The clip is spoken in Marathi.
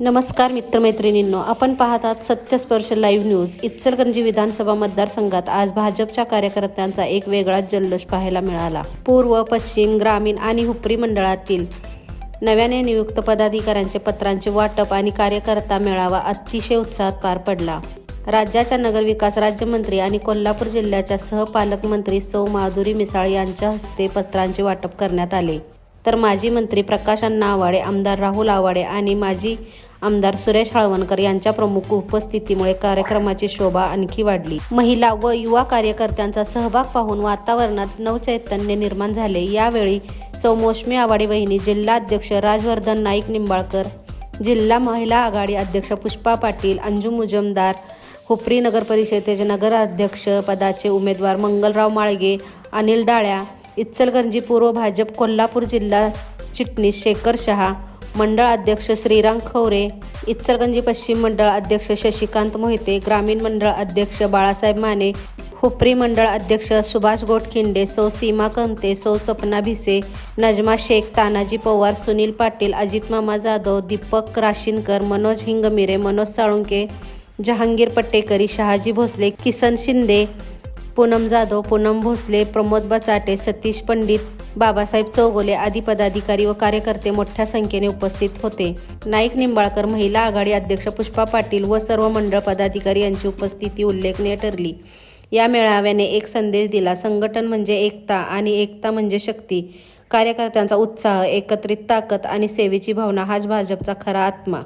नमस्कार मित्रमैत्रिणींनो आपण पाहतात सत्यस्पर्श लाईव्ह न्यूज इचलकरंजी विधानसभा मतदारसंघात आज भाजपच्या कार्यकर्त्यांचा एक वेगळाच जल्लोष पाहायला मिळाला. पूर्व पश्चिम ग्रामीण आणि हुपरी मंडळातील नव्याने नियुक्त पदाधिकाऱ्यांचे पत्रांचे वाटप आणि कार्यकर्ता मेळावा अतिशय उत्साहात पार पडला. राज्याच्या नगरविकास राज्यमंत्री आणि कोल्हापूर जिल्ह्याच्या सहपालकमंत्री सौ माधुरी मिसाळ यांच्या हस्ते पत्रांचे वाटप करण्यात आले. तर माजी मंत्री प्रकाश अण्णा आवाडे आमदार राहुल आवाडे आणि माजी आमदार सुरेश हळवणकर यांच्या प्रमुख उपस्थितीमुळे कार्यक्रमाची शोभा आणखी वाढली. महिला व युवा कार्यकर्त्यांचा सहभाग पाहून वातावरणात नवचैतन्य निर्माण झाले. यावेळी सौ मोशमी आवाडे वहिनी जिल्हा अध्यक्ष राजवर्धन नाईक निंबाळकर जिल्हा महिला आघाडी अध्यक्ष पुष्पा पाटील अंजू मुजमदार हुपरी नगर परिषदेचे नगराध्यक्ष पदाचे उमेदवार मंगलराव माळगे अनिल डाळ्या इचलगंजी पूर्व भाजप कोल्हापूर जिल्हा चिटणीस शेखर शहा मंडळ अध्यक्ष श्रीराम खवरे इचलगंजी पश्चिम मंडळ अध्यक्ष शशिकांत मोहिते ग्रामीण मंडळ अध्यक्ष बाळासाहेब माने हुपरी मंडळ अध्यक्ष सुभाष गोटखिंडे सौ सीमा कंते सौ सपना भिसे नजमा शेख तानाजी पवार सुनील पाटील अजित मामा जाधव दीपक राशीनकर मनोज हिंगमिरे मनोज साळुंके जहांगीर पट्टेकरी शहाजी भोसले किसन शिंदे पूनम जाधव पूनम भोसले प्रमोद बचाटे सतीश पंडित बाबासाहेब चौगोले आदी पदाधिकारी व कार्यकर्ते मोठ्या संख्येने उपस्थित होते. नाईक निंबाळकर महिला आघाडी अध्यक्ष पुष्पा पाटील व सर्व मंडळ पदाधिकारी यांची उपस्थिती उल्लेखनीय ठरली. या मेळाव्याने एक संदेश दिला संघटन म्हणजे एकता आणि एकता म्हणजे शक्ती. कार्यकर्त्यांचा उत्साह एकत्रित ताकद आणि सेवेची भावना हाच भाजपचा खरा आत्मा.